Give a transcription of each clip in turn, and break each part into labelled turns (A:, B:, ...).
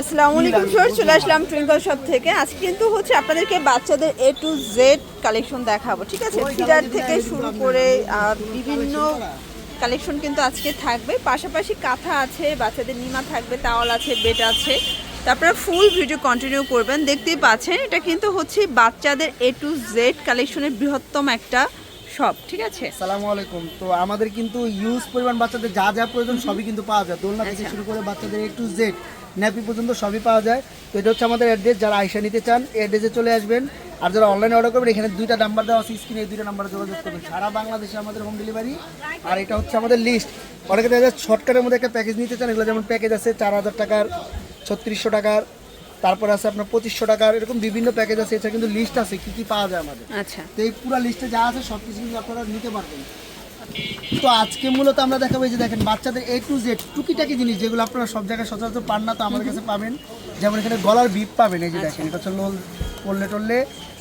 A: আসসালামু আলাইকুম স্যার চলে আসলাম টুইঙ্কল শপ থেকে। আজকে কিন্তু হচ্ছে আপনাদেরকে বাচ্চাদের এ টু জেড কালেকশন দেখাবো ঠিক আছে? ফিডার থেকে শুরু করে বিভিন্ন কালেকশন কিন্তু আজকে থাকবে। পাশাপাশি কাঁথা আছে বাচ্চাদের নিমা থাকবে তাওয়াল আছে বেড আছে। তারপরে ফুল ভিডিও কন্টিনিউ করবেন। দেখতেই পাচ্ছেন এটা কিন্তু হচ্ছে বাচ্চাদের এ টু জেড কালেকশনের বৃহত্তম একটা শপ ঠিক আছে?
B: সালামু আলাইকুম। তো আমাদের কিন্তু ইউজ পরিমাণ বাচ্চাদের যা যা প্রয়োজন সবই কিন্তু পাওয়া যায়। দোলনা থেকে
A: আচ্ছা।
B: শুরু করে বাচ্চাদের এ টু জেড ন্যাপি পর্যন্ত সবই পাওয়া যায়। তো এটা হচ্ছে আমাদের অ্যাড্রেস যারা আইসা নিতে চান অ্যাড্রেসে চলে আসবেন। আর যারা অনলাইনে অর্ডার করবেন এখানে দুইটা নাম্বার দেওয়া আছে স্ক্রিনে এই দুইটা নাম্বারে যোগাযোগ করবেন। সারা বাংলাদেশে আমাদের হোম ডেলিভারি আর এটা হচ্ছে আমাদের লিস্ট অনেকে দেখা যায় শর্টকাটের মধ্যে একটা প্যাকেজ নিতে চান এগুলো যেমন প্যাকেজ আছে চার হাজার টাকার ছত্রিশশো টাকার তারপর আছে আপনার পঁচিশশো টাকার এরকম বিভিন্ন প্যাকেজ আছে। এছাড়া কিন্তু লিস্ট আছে কী কী পাওয়া যায় আমাদের।
A: আচ্ছা।
B: তো এই পুরো লিস্টে যা আছে সব কিছু কিন্তু আপনারা নিতে পারবেন। তো আজকে মূলত আমরা দেখাবো যে দেখেন বাচ্চাদের এ টু জেড টুকিটাকি জিনিস যেগুলো আপনারা সব জায়গায় সচরাচর পান না তো আমাদের কাছে পাবেন। যেমন এখানে গলার বিপ পাবেন এই যে দেখেন এটা হচ্ছে লোল পড়লে টললে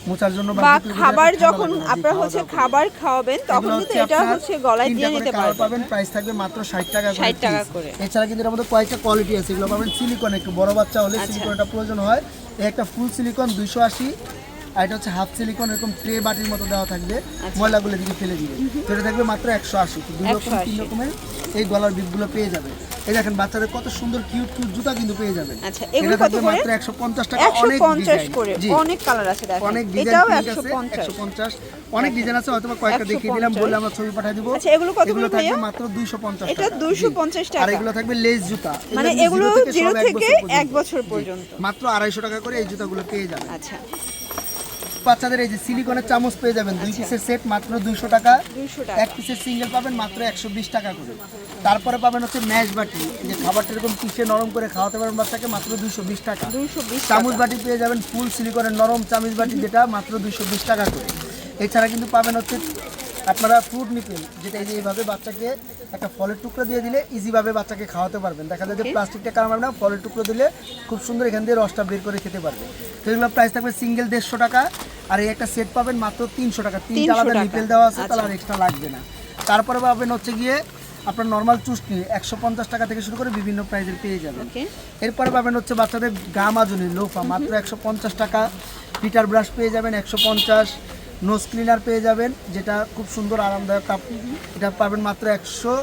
B: মোচার জন্য
A: বা খাবার যখন আপনারা হচ্ছে খাবার খাওয়াবেন তখন কিন্তু এটা হচ্ছে গলায় দিয়ে নিতে পারবেন।
B: পাবেন প্রাইস থাকবে মাত্র ষাট টাকা
A: 60 টাকা করে।
B: এছাড়া কিন্তু এর মধ্যে কয়েকটা কোয়ালিটি আছে এগুলো পাবেন সিলিকন একটু বড় বাচ্চা হলে
A: আচ্ছা।
B: সিলিকনটা প্রয়োজন হয়। একটা ফুল সিলিকন দুইশো আশি আর এটা হচ্ছে হাফ সিলিকন এরকম ট্রে বাটির মতো দেওয়া থাকবে।
A: আচ্ছা।
B: ময়লাগুলো দিকে ফেলে দিবে। তো এটা থাকবে মাত্র একশো আশি। দুই রকম তিন রকমের এই গলার বিপগুলো পেয়ে যাবে। এই দেখেন বাচ্চাদের কত সুন্দর কিউট কিউট জুতা কিন্তু পেয়ে যাবেন
A: আচ্ছা, এগুলো
B: এটা
A: কত
B: থাকবে
A: করে?
B: মাত্র একশো পঞ্চাশ টাকা। অনেক ডিজাইন
A: করে। অনেক কালার আছে দেখেন।
B: অনেক ডিজাইন
A: এটাও
B: অনেক ডিজাইন আছে হয়তো কয়েকটা দেখিয়ে দিলাম
A: 150
B: বললে আমরা ছবি পাঠিয়ে দিব।
A: আচ্ছা, এগুলো কত করে
B: থাকবে
A: ভাইয়া?
B: মাত্র দুইশো পঞ্চাশ
A: এটা 250 টাকা।
B: আর এগুলো থাকবে লেস জুতা।
A: মানে
B: এগুলো
A: এগুলো জিরো থেকে
B: বছর পর্যন্ত। মাত্র আড়াইশো টাকা করে এই জুতাগুলো পেয়ে যাবেন
A: আচ্ছা।
B: বাচ্চাদের এই যে সিলিকনের চামচ পেয়ে যাবেন দুই
A: আচ্ছা।
B: পিসের সেট মাত্র দুইশো টাকা। এক পিসের সিঙ্গেল পাবেন মাত্র একশো বিশ টাকা করে। তারপরে পাবেন হচ্ছে ম্যাশ বাটি যে খাবারটা এরকম পিসে নরম করে খাওয়াতে পারবেন বাচ্চাকে মাত্র দুইশো বিশ টাকা। চামচ বাটি পেয়ে যাবেন ফুল সিলিকনের নরম চামচ বাটি যেটা মাত্র দুইশো বিশ টাকা করে। এছাড়া কিন্তু পাবেন হচ্ছে আপনারা ফ্রুট নিপেল যেটা এই যে এইভাবে বাচ্চাকে একটা ফলের টুকরো দিয়ে দিলে ইজিভাবে বাচ্চাকে খাওয়াতে পারবেন। দেখা যায় যে প্লাস্টিকটা কারণ না ফলের টুকরো দিলে খুব সুন্দর এখান দিয়ে রসটা বের করে খেতে পারবে। তো এগুলো প্রাইস থাকবে সিঙ্গেল দেড়শো টাকা আর এই একটা সেট পাবেন মাত্র তিনশো টাকা। তিনটা
A: 300
B: আলাদা। নিপেল দেওয়া আছে তাহলে
A: আচ্ছা।
B: আর এক্সট্রা লাগবে না। তারপরে পাবেন হচ্ছে গিয়ে আপনার নর্মাল চুস্টি একশো পঞ্চাশ টাকা থেকে শুরু করে বিভিন্ন প্রাইজের পেয়ে যাবেন। এরপরে পাবেন হচ্ছে বাচ্চাদের গা মাজুনি লোফা মাত্র একশো পঞ্চাশ টাকা। পিটার ব্রাশ পেয়ে যাবেন একশো পঞ্চাশ। নোজ ক্লিনার পেয়ে যাবেন যেটা খুব সুন্দর আরামদায়ক কাপ এটা পাবেন মাত্র একশো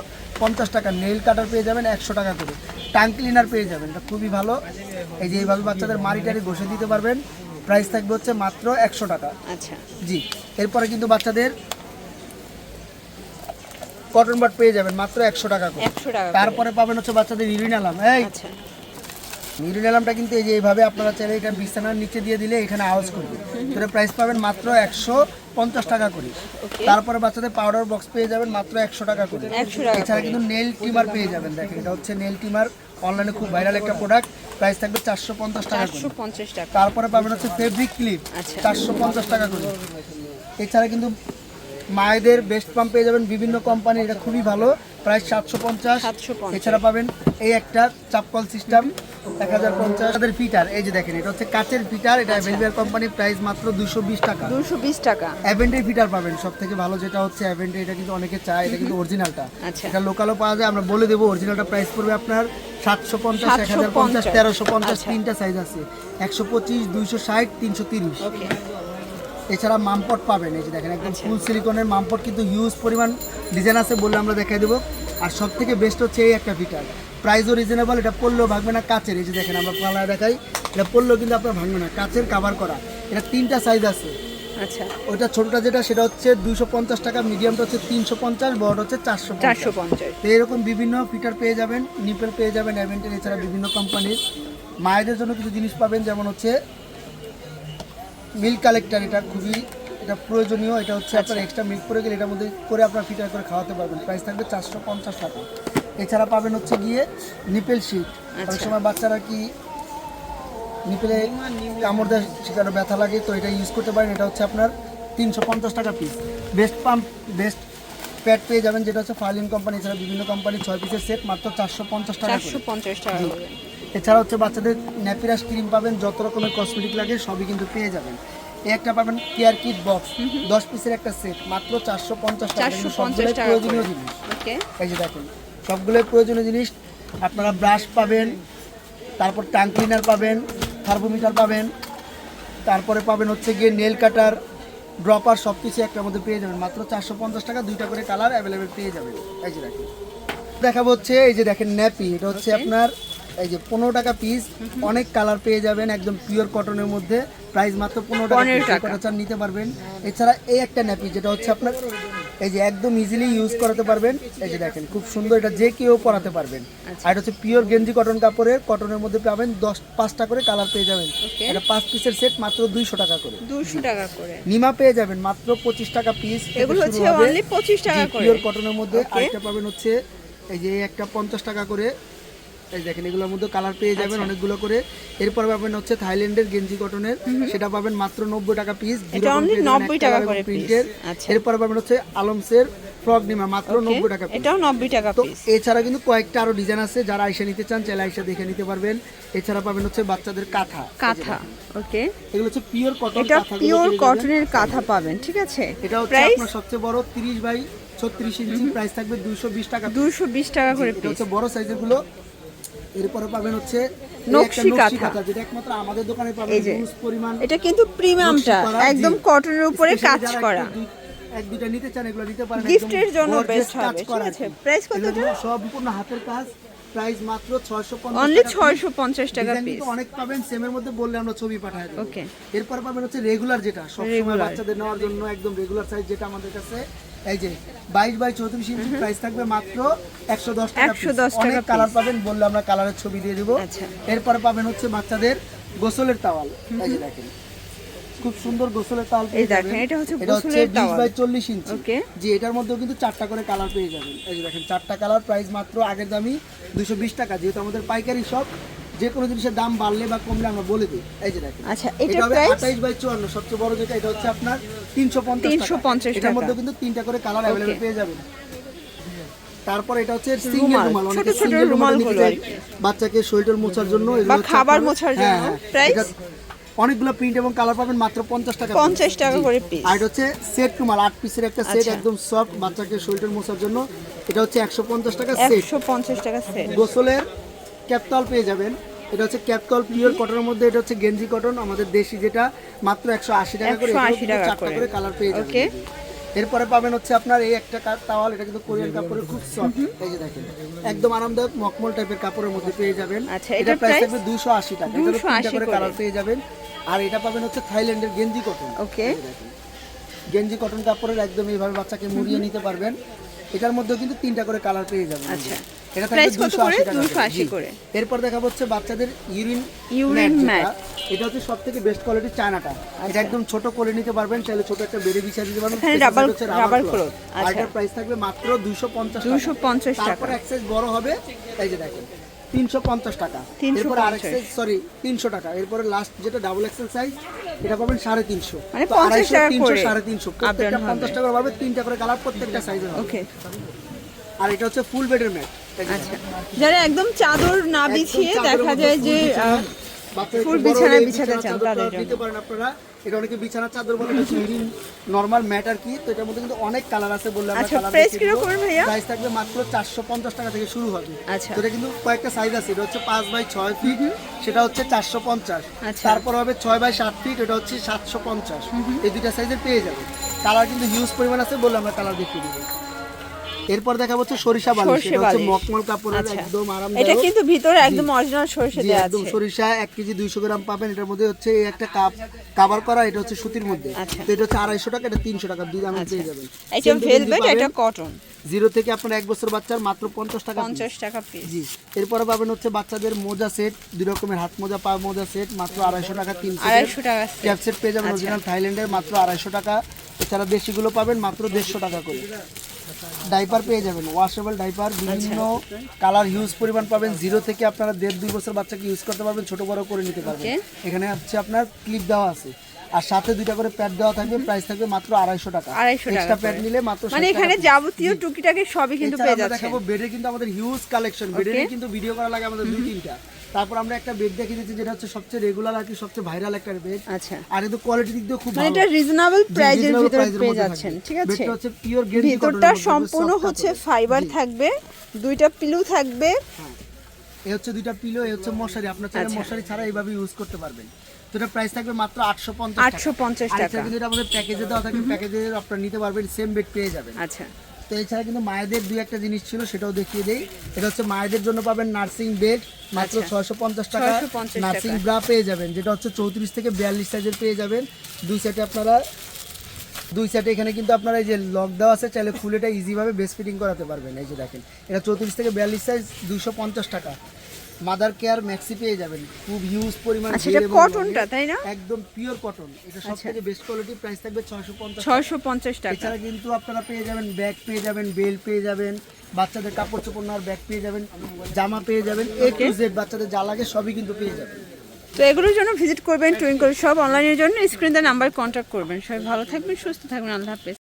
B: পঞ্চাশ টাকা। নেইল কাটার পেয়ে যাবেন একশো টাকা করে। টাং ক্লিনার পেয়ে যাবেন এটা খুবই ভালো। এই যে এইভাবে বাচ্চাদের মারি টারি ঘষে দিতে পারবেন। প্রাইস থাকবে হচ্ছে মাত্র একশো টাকা।
A: আচ্ছা।
B: জি এরপরে কিন্তু বাচ্চাদের কটন বাট পেয়ে যাবেন মাত্র একশো টাকা করে।
A: একশো টাকা করে।
B: তারপরে পাবেন হচ্ছে বাচ্চাদের ইউরিনালাম এই মিরুন কিন্তু এই যে এইভাবে আপনারা চাইলে এটা বিছানার নিচে দিয়ে দিলে এখানে আওয়াজ করবে। তো প্রাইস পাবেন মাত্র একশো পঞ্চাশ টাকা করে। তারপরে বাচ্চাদের পাউডার বক্স পেয়ে যাবেন মাত্র একশো টাকা করে। এছাড়া কিন্তু নেল টিমার পেয়ে যাবেন। দেখেন এটা হচ্ছে নেল টিমার অনলাইনে খুব ভাইরাল একটা প্রোডাক্ট প্রাইস থাকবে চারশো পঞ্চাশ টাকা তারপরে পাবেন হচ্ছে ফেব্রিক ক্লিপ
A: আচ্ছা।
B: চারশো পঞ্চাশ টাকা করে। এছাড়া কিন্তু মায়েদের বেস্ট পাম্প পেয়ে যাবেন বিভিন্ন কোম্পানি এটা খুবই ভালো। প্রায় সাতশো পঞ্চাশ।
A: 750
B: এছাড়া পাবেন এই একটা চাপকল সিস্টেম এক হাজার পঞ্চাশ। তাদের ফিটার এই যে দেখেন এটা হচ্ছে কাচের ফিটার এটা অ্যাভেলিবেল কোম্পানির প্রাইস মাত্র দুশো বিশ টাকা।
A: দুশো বিশ টাকা।
B: অ্যাভেন্টের ফিটার পাবেন সব থেকে ভালো যেটা হচ্ছে অ্যাভেন্টে এটা কিন্তু অনেকে চায় এটা কিন্তু অরিজিনালটা
A: আচ্ছা।
B: এটা লোকালও পাওয়া যায় আমরা বলে দেবো অরিজিনালটা প্রাইস পড়বে আপনার সাতশো পঞ্চাশ এক হাজার পঞ্চাশ তেরোশো পঞ্চাশ
A: আচ্ছা।
B: তিনটা সাইজ আছে। একশো পঁচিশ দুইশো ষাট তিনশো তিরিশ। এছাড়া মামপট পাবেন। এই যে দেখেন একদম
A: আচ্ছা।
B: ফুল সিলিকনের মামপট কিন্তু হিউজ পরিমাণ ডিজাইন আছে বলে আমরা দেখাই দেবো। আর সব থেকে বেস্ট হচ্ছে এই একটা ফিটার প্রাইসও রিজনেবল এটা পড়লেও ভাঙবে না কাচের। এই যে দেখেন আমরা পালায় দেখাই এটা পড়লেও কিন্তু আপনার ভাঙবে না কাচের কাভার করা। এটা তিনটা সাইজ আছে।
A: আচ্ছা।
B: ওইটা ছোটটা যেটা সেটা হচ্ছে দুশো পঞ্চাশ টাকা মিডিয়ামটা হচ্ছে তিনশো পঞ্চাশ বড়টা হচ্ছে চারশো
A: চারশো পঞ্চাশ।
B: তো এরকম বিভিন্ন ফিটার পেয়ে যাবেন নিপেল পেয়ে যাবেন অ্যাভেন্টের এছাড়া বিভিন্ন কোম্পানির মায়েদের জন্য কিছু জিনিস পাবেন যেমন হচ্ছে মিল্ক কালেক্টার এটা খুবই এটা প্রয়োজনীয় এটা হচ্ছে আপনার এক্সট্রা মিল্ক করে গেলে এটার মধ্যে করে আপনার ফিটার করে খাওয়াতে পারবেন। প্রাইস থাকবে চারশো পঞ্চাশ টাকা। এছাড়া পাবেন হচ্ছে গিয়ে নিপেল শিট অনেক
A: আচ্ছা।
B: সময় বাচ্চারা কি নিপেলে কামড় দেয় সেখানে ব্যথা লাগে তো এটা ইউজ করতে পারেন। এটা হচ্ছে আপনার তিনশো পঞ্চাশ টাকা piece breast pump breast pad পেয়ে যাবেন যেটা হচ্ছে ফার্লিন কোম্পানি এছাড়া বিভিন্ন কোম্পানি ছয় পিসের সেট মাত্র চারশো পঞ্চাশ টাকা।
A: চারশো পঞ্চাশ টাকা।
B: এছাড়া হচ্ছে বাচ্চাদের ন্যাপিরাস ক্রিম পাবেন যত রকমের কসমেটিক লাগে সবই কিন্তু পেয়ে যাবেন। এই একটা পাবেন কেয়ার কিট বক্স দশ পিসের একটা সেট মাত্র চারশো পঞ্চাশ টাকা প্রয়োজনীয় জিনিস। এই যে দেখেন সবগুলোই প্রয়োজনীয় জিনিস। আপনারা ব্রাশ পাবেন তারপর টাং ক্লিনার পাবেন থার্মোমিটার পাবেন তারপরে পাবেন হচ্ছে গিয়ে নেল কাটার ড্রপার সব কিছু একটা মধ্যে পেয়ে যাবেন। মাত্র চারশো পঞ্চাশ টাকা দুইটা করে কালার অ্যাভেলেবেল পেয়ে যাবেন। এই যে দেখেন। দেখাবো হচ্ছে এই যে দেখেন ন্যাপি এটা হচ্ছে আপনার এই যে পনেরো টাকা পিস অনেক কালার পেয়ে যাবেন একদম পিওর কটনের মধ্যে। প্রাইস মাত্র পনেরো টাকা
A: 15
B: piece।
A: টাকা।
B: কটা চান নিতে পারবেন। এছাড়া এই একটা ন্যাপি যেটা হচ্ছে আপনার এই যে একদম ইজিলি ইউজ করাতে পারবেন। এই যে দেখেন খুব সুন্দর এটা যে কেউ পরাতে পারবেন।
A: আচ্ছা।
B: আর এটা হচ্ছে পিওর গেঞ্জি কটন কাপড়ের কটনের মধ্যে পাবেন দশ পাঁচটা করে কালার পেয়ে যাবেন। এটা পাঁচ পিসের সেট মাত্র দুইশো টাকা করে।
A: দুশো টাকা করে।
B: নিমা পেয়ে যাবেন মাত্র পঁচিশ টাকা পিস
A: এগুলো হচ্ছে অনলি পঁচিশ টাকা করে।
B: পিওর কটনের মধ্যে. আরেকটা পাবেন হচ্ছে এই যে একটা পঞ্চাশ টাকা করে। এই দেখেন এগুলোর মধ্যে কালার পেয়ে
A: আচ্ছা।
B: যাবেন অনেকগুলো করে। এরপর পাবেন হচ্ছে থাইল্যান্ডের গেঞ্জি কটনের। সেটা পাবেন মাত্র নব্বই টাকা পিস
A: এটা only 90 টাকা করে
B: প্রিন্টের
A: আচ্ছা।
B: এরপর পাবেন হচ্ছে আলমসের ফ্রক নিমা মাত্র নব্বই টাকা
A: এটাও নব্বই টাকা
B: তো এছাড়া কিন্তু কয়েকটা আরও ডিজাইন আছে যারা আইসা নিতে চান চাইলে আইসা দেখে নিতে পারবেন। এছাড়া পাবেন হচ্ছে বাচ্চাদের কাঁথা।
A: কাঁথা ওকে
B: এগুলো হচ্ছে পিওর কটন
A: এটা পিওর কটনের কাঁথা পাবেন ঠিক আছে?
B: এটা হচ্ছে আপনার সবচেয়ে বড় 30 বাই 36 ইঞ্চি। প্রাইস থাকবে 220 টাকা
A: দুশো বিশ টাকা করে পিস
B: হচ্ছে বড় সাইজেরগুলো। এরপরে পাবেন হচ্ছে
A: নকশি কাঁথা।
B: যেটা একমাত্র আমাদের দোকানে পাবেন হিউজ পরিমাণ
A: এটা কিন্তু প্রিমিয়ামটা একদম কটনের উপরে কাজ করা
B: এক দুইটা নিতে চান এগুলো নিতে পারেন
A: Gift-এর জন্য
B: কাজ
A: হবে, ঠিক আছে?
B: কি।
A: কত
B: সম্পূর্ণ হাতের কাজ প্রাইস মাত্র 650
A: অনলি
B: টাকা
A: ছয়শো পঞ্চাশ টাকা পিস
B: অনেক পাবেন সেমের মধ্যে বললে আমরা ছবি পাঠাই দেবো
A: Okay.
B: এরপর পাবেন হচ্ছে রেগুলার যেটা সবসময়
A: Regular।
B: বাচ্চাদের নেওয়ার জন্য একদম রেগুলার সাইজ যেটা আমাদের কাছে এই যে বাইশ বাই চৌত্রিশ ইঞ্চি প্রাইস থাকবে মাত্র একশো দশ টাকা
A: 110
B: piece। অনেক
A: টাকা
B: কালার পাবেন বললে আমরা কালারের ছবি দিয়ে দিব।
A: আচ্ছা।
B: এরপরে পাবেন হচ্ছে বাচ্চাদের গোসলের তাওয়াল এই যে দেখেন খুব সুন্দর গোসলের তাওয়াল পেয়ে
A: এই দেখেন,
B: যাবেন।
A: এটা হচ্ছে
B: এটা হচ্ছে 20 বাই চল্লিশ ইঞ্চি।
A: Okay.
B: জি এটার মধ্যেও কিন্তু চারটা করে কালার পেয়ে যাবেন। এই যে দেখেন চারটা কালার প্রাইস মাত্র আগের দামই দুশো বিশ টাকা। যেহেতু আমাদের পাইকারি শপ যে কোনো জিনিসের দাম বাড়লে বা কমলে আমরা বলে দিই এই যে দেখেন
A: আচ্ছা
B: এটা হবে
A: প্রাইস
B: আঠাইশ বাই চুয়ান্ন সবচেয়ে বড় যেটা এটা হচ্ছে আপনার তিনশো পঞ্চাশ
A: 350
B: এটার
A: টাকা।
B: মধ্যে কিন্তু তিনটা করে কালার. অ্যাভেলেবেল পেয়ে যাবেন তারপর এটা হচ্ছে সিঙ্গেল
A: রুমাল, ছোট ছোট
B: রুমাল
A: কি।
B: বাচ্চাকে শরীর মোছার জন্য
A: বা খাবার মোছার
B: হ্যাঁ,
A: জন্য।
B: এটা অনেকগুলো প্রিন্ট এবং কালার পাবেন মাত্র পঞ্চাশ টাকা
A: 50 টাকা করে piece।
B: আর এটা হচ্ছে সেট রুমাল আট পিসের একটা সেট
A: আচ্ছা।
B: একদম সফট বাচ্চাকে শরীর মোছার জন্য এটা হচ্ছে একশো পঞ্চাশ টাকা সেট
A: একশো পঞ্চাশ টাকা সেট
B: গোসলের ক্যাপতল পেয়ে যাবেন এটা হচ্ছে ক্যাপতল পিওর কটনের মধ্যে এটা হচ্ছে গেঞ্জি কটন আমাদের দেশি যেটা মাত্র একশো আশি টাকা করে
A: 180
B: এটাও কিন্তু
A: টাকা
B: চারটা
A: করে।
B: করে কালার পেয়ে যাবেন
A: Okay.
B: এরপরে পাবেন হচ্ছে আপনার এই একটা তাওয়াল এটা কিন্তু কোরিয়ান কাপড়ের খুব সফট এই যে দেখেন একদম আরামদায়ক মকমল টাইপের কাপড়ের মধ্যে পেয়ে যাবেন
A: আচ্ছা,
B: এটা প্রাইস? থাকবে দুশো আশি টাকা এটা
A: 280
B: করে
A: করে।
B: কালার পেয়ে যাবেন আর এটা পাবেন হচ্ছে থাইল্যান্ডের গেঞ্জি কটন
A: ওকে
B: গেঞ্জি কটন কাপড়ের একদম এইভাবে বাচ্চাকে মুড়িয়ে নিতে পারবেন এটার মধ্যেও কিন্তু তিনটা করে কালার পেয়ে যাবেন
A: আচ্ছা।
B: এটা
A: কত
B: 280
A: করে? 280 করে।
B: এরপর দেখা হচ্ছে বাচ্চাদের ইউরিন
A: Urine
B: ম্যাট এটা হচ্ছে সব থেকে বেস্ট কোয়ালিটির চায়নাটা। এটা একদম ছোট করে নিতে পারবেন চাইলে ছোট একটা বেডে বিছিয়ে দিতে পারবেন।
A: এখানে rubber
B: cloth।
A: cloth,
B: আর
A: আচ্ছা।
B: এটার প্রাইস থাকবে মাত্র 250
A: 250 টাকা।
B: তারপর এক size বড় হবে এই যে দেখেন 350 টাকা। এরপর আরেক সাইজ সরি 300 টাকা। এরপরে লাস্ট যেটা ডাবল এক্সেল সাইজ এটা পাবেন 350
A: মানে
B: তো
A: 50
B: 250,
A: টাকা
B: 300,
A: করে।
B: 350
A: up
B: প্রত্যেকটা
A: down
B: 50 টাকা পাবে তিনটা করে কালার প্রত্যেকটা সাইজের হবে।
A: ওকে
B: আর এটা হচ্ছে ফুল বেডের ম্যাট
A: আচ্ছা। যারা একদম চাদর না বিছিয়ে দেখা যায় যে
B: ফুল
A: বিছানা বিছাতে চান তাদের জন্য।
B: পারেন আপনারা। এটা অনেকে বিছানা চাদর বলে নরমাল ম্যাট আর কি। তো এটার মধ্যে কিন্তু অনেক কালার আছে বললে আমরা
A: আচ্ছা,
B: কালার
A: price কীরকম ভাইয়া?
B: প্রাইস থাকবে মাত্র 450 টাকা থেকে শুরু হবে।
A: আচ্ছা।
B: তো এটা কিন্তু কয়েকটা সাইজ আছে। এটা হচ্ছে 5 বাই 6 ফিট সেটা হচ্ছে 450
A: আচ্ছা।
B: তারপর হবে 6 বাই 7 ফিট এটা হচ্ছে 750 এই দুইটা সাইজের পেয়ে যাবে কালার কিন্তু হিউজ পরিমাণ আছে বললে আমরা কালার দেখিয়ে দিব। এরপর দেখা হচ্ছে সরিষা বালিশ
A: সরষে
B: এটা হচ্ছে মকমল কাপড়ের
A: আচ্ছা।
B: একদম
A: এটা কিন্তু ভিতরে একদম অরিজিনাল সরষে
B: জি,
A: দেওয়া
B: একদম সরিষা এক কেজি দুইশো গ্রাম পাবেন। এটার মধ্যে হচ্ছে এই একটা কাপ কাভার করা এটা হচ্ছে সুতির মধ্যে।
A: আচ্ছা।
B: তো এটা হচ্ছে আড়াইশো টাকা এটা তিনশো টাকা দুই দামে পেয়ে যাবেন।
A: এটা ভেলভেট এটা কটন
B: জিরো থেকে আপনার এক বছর বাচ্চার মাত্র পঞ্চাশ টাকা।
A: পঞ্চাশ টাকা পিস
B: জি। এরপরে পাবেন হচ্ছে বাচ্চাদের মোজা সেট দুই রকমের হাত মোজা পা মোজা সেট মাত্র আড়াইশো টাকা তিন
A: আড়াইশো টাকা
B: ক্যাপ সেট পেয়ে
A: আচ্ছা।
B: যাবেন অরিজিনাল থাইল্যান্ডের মাত্র আড়াইশো টাকা। এছাড়া দেশিগুলো পাবেন মাত্র দেড়শো টাকা করে। ডাইপার পেয়ে যাবেন। ওয়াশেবল ডাইপার বিভিন্ন কালার হিউজ পরিমাণ পাবেন। জিরো থেকে আপনারা দেড় দুই বছর বাচ্চাকে ইউজ করতে পারবেন ছোট বড় করে নিতে পারবেন। এখানে হচ্ছে আপনার ক্লিপ দেওয়া আছে। আর সাথে দুইটা করে প্যাড দেওয়া থাকবে প্রাইস থাকবে মাত্র আড়াইশো টাকা।
A: 250 টাকা
B: প্যাড নিলে মাত্র
A: মানে এখানে যাবতীয় টুকিটাকি সবই কিন্তু পেয়ে যাচ্ছে
B: দেখাবো বেডে কিন্তু আমাদের হিউজ কালেকশন বেডে কিন্তু ভিডিও করা লাগে আমাদের দুই তিনটা। তারপর আমরা একটা বেড দেখিয়ে দিচ্ছি যেটা হচ্ছে সবচেয়ে রেগুলার আর কি সবচেয়ে ভাইরাল একটা বেড
A: আচ্ছা।
B: আর কিন্তু কোয়ালিটি দিক দিয়ে খুব
A: মানে
B: ভালো।
A: এটা রিজনেবল প্রাইজের ভিতরে পেয়ে যাচ্ছেন ঠিক আছে?
B: বেডটা হচ্ছে পিওর গেঞ্জি
A: ভিতরটা সম্পূর্ণ হচ্ছে ফাইবার থাকবে দুইটা পিলু থাকবে।
B: এই হচ্ছে দুইটা পিলো এই হচ্ছে মশারি। আপনার চাইলে
A: আচ্ছা।
B: মশারি ছাড়া এইভাবে ইউজ করতে পারবেন। তো এটা প্রাইস থাকবে মাত্র আটশো পঞ্চাশ
A: 850 টাকা।
B: কিন্তু এটা আমাদের প্যাকেজে দেওয়া থাকে। প্যাকেজে আপনারা নিতে পারবেন সেম বেড পেয়ে যাবেন।
A: আচ্ছা।
B: তো এছাড়া কিন্তু মায়েদের দুই একটা জিনিস ছিল সেটাও দেখিয়ে দেই। এটা হচ্ছে মায়েদের জন্য পাবেন নার্সিং বেড মাত্র
A: আচ্ছা।
B: ছয়শো পঞ্চাশ টাকা। নার্সিং ব্রা পেয়ে যাবেন যেটা হচ্ছে চৌত্রিশ থেকে বিয়াল্লিশ সাইজের পেয়ে যাবেন। দুই সাইডে আপনারা দুই সাইডে এখানে কিন্তু আপনারা এই যে লক দেওয়া আছে চাইলে খুলেটা ইজিভাবে বেস্ট ফিটিং করাতে পারবেন। এই যে দেখেন এটা চৌত্রিশ থেকে বিয়াল্লিশ সাইজ দুশো পঞ্চাশ টাকা। মাদার কেয়ার ম্যাক্সি পেয়ে যাবেন। খুব হিউজ পরিমাণ
A: আচ্ছা, এটা কটনটা, তাই না?
B: একদম পিওর কটন এটা সব থেকে বেস্ট কোয়ালিটি প্রাইস থাকবে ছয়শো পঞ্চাশ
A: ছয়শো পঞ্চাশ টাকা।
B: এছাড়া কিন্তু আপনারা পেয়ে যাবেন ব্যাগ পেয়ে যাবেন বেল পেয়ে যাবেন বাচ্চাদের কাপড় চোপড় নেওয়ার ব্যাগ পেয়ে যাবেন জামা পেয়ে যাবেন এ টু জেড বাচ্চাদের যা লাগে সবই কিন্তু পেয়ে যাবেন।
A: তো এগুলোর জন্য ভিজিট করবেন টুইঙ্কল সব অনলাইনের জন্য স্ক্রিন নাম্বার কন্ট্যাক্ট করবেন। সবাই ভালো থাকবেন সুস্থ থাকবেন আল্লাহ হাফেজ।